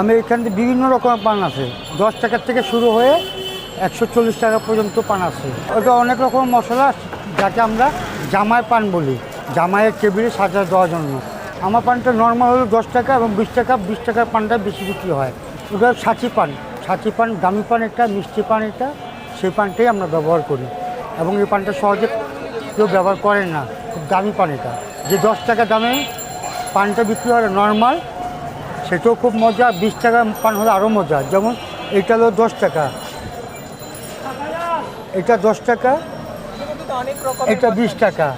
আমি এখান বিভিন্ন রকমের পান আছে। দশ টাকার থেকে শুরু হয়ে একশো চল্লিশ টাকা পর্যন্ত পান আছে। ওটা অনেক রকম মশলা যাকে আমরা জামাই পান বলি। জামাইয়ের টেবিলে সাজা দেওয়ার জন্য। আমার পানটা নর্মাল হলো দশ টাকা এবং বিশ টাকা, বিশ টাকার পানটা বেশি বিক্রি হয়। ওটা সাঁচি পান। সাঁচি পান, দামি পান এটা, মিষ্টি পান এটা, সেই পানটাই আমরা ব্যবহার করি। এবং এই পানটা সহজে কেউ ব্যবহার করেন না। খুব দামি পান এটা। যে দশ টাকা দামে পানটা বিক্রি হয় নর্মাল সেটাও খুব মজা, বিশ টাকা পান হলে আরও মজা। যেমন এটা হলো দশ টাকা। এটা দশ টাকা, এটা বিশ টাকা।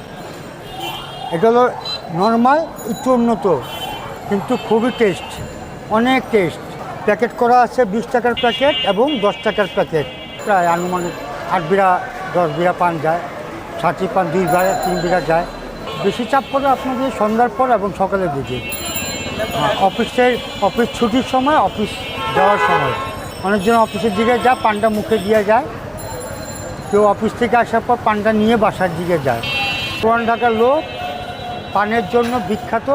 এটা হলো নর্মাল, একটু উন্নত, কিন্তু খুবই টেস্ট, অনেক টেস্ট। প্যাকেট করা আছে বিশ টাকার প্যাকেট এবং দশ টাকার প্যাকেট। প্রায় আনুমানিক আট বিড়া, দশ বিড়া পান যায়, ষাটি পান, দুই বিড়া, তিন বিড়া যায়। বেশি চাপ পড়ে আপনাদের সন্ধ্যার পর এবং সকালের দিকে। অফিসের, অফিস ছুটির সময়, অফিস যাওয়ার সময়। অনেকজন অফিসের দিকে যায়, পানটা মুখে দিয়ে যায়। কেউ অফিস থেকে আসার পর পানটা নিয়ে বাসার দিকে যায়। পুরান ঢাকার লোক পানের জন্য বিখ্যাত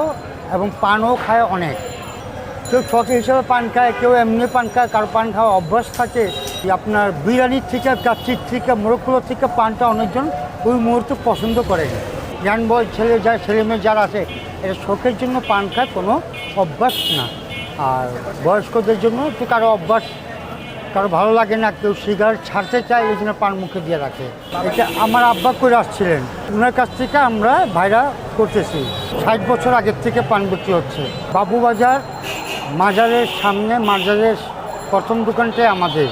এবং পানও খায় অনেক। কেউ শখে হিসেবে পান খায়, কেউ এমনি পান খায়, কারও পান খাওয়া অভ্যাস থাকে আপনার বিরিয়ানির থেকে কাচ্চির থেকে, মোরগগুলোর থেকে পানটা অনেকজন ওই মুহূর্তে পছন্দ করে যান বল ছেলে যা, ছেলে মেয়ে যারা আছে এটা শোকের জন্য পান খায়, কোনো অভ্যাস না। আর বয়স্কদের জন্য একটু কারও অভ্যাস, কারও ভালো লাগে না, কেউ সিগারেট ছাড়তে চায় এই জন্য পান মুখে দিয়ে রাখে। এটা আমার আব্বা করে আসছিলেন। ওনার কাছ থেকে আমরা ভাইরা করতেছি। ষাট বছর আগের থেকে পান বিক্রি হচ্ছে। বাবুবাজার মাজারের সামনে, মাজারের প্রথম দোকানটাই আমাদের।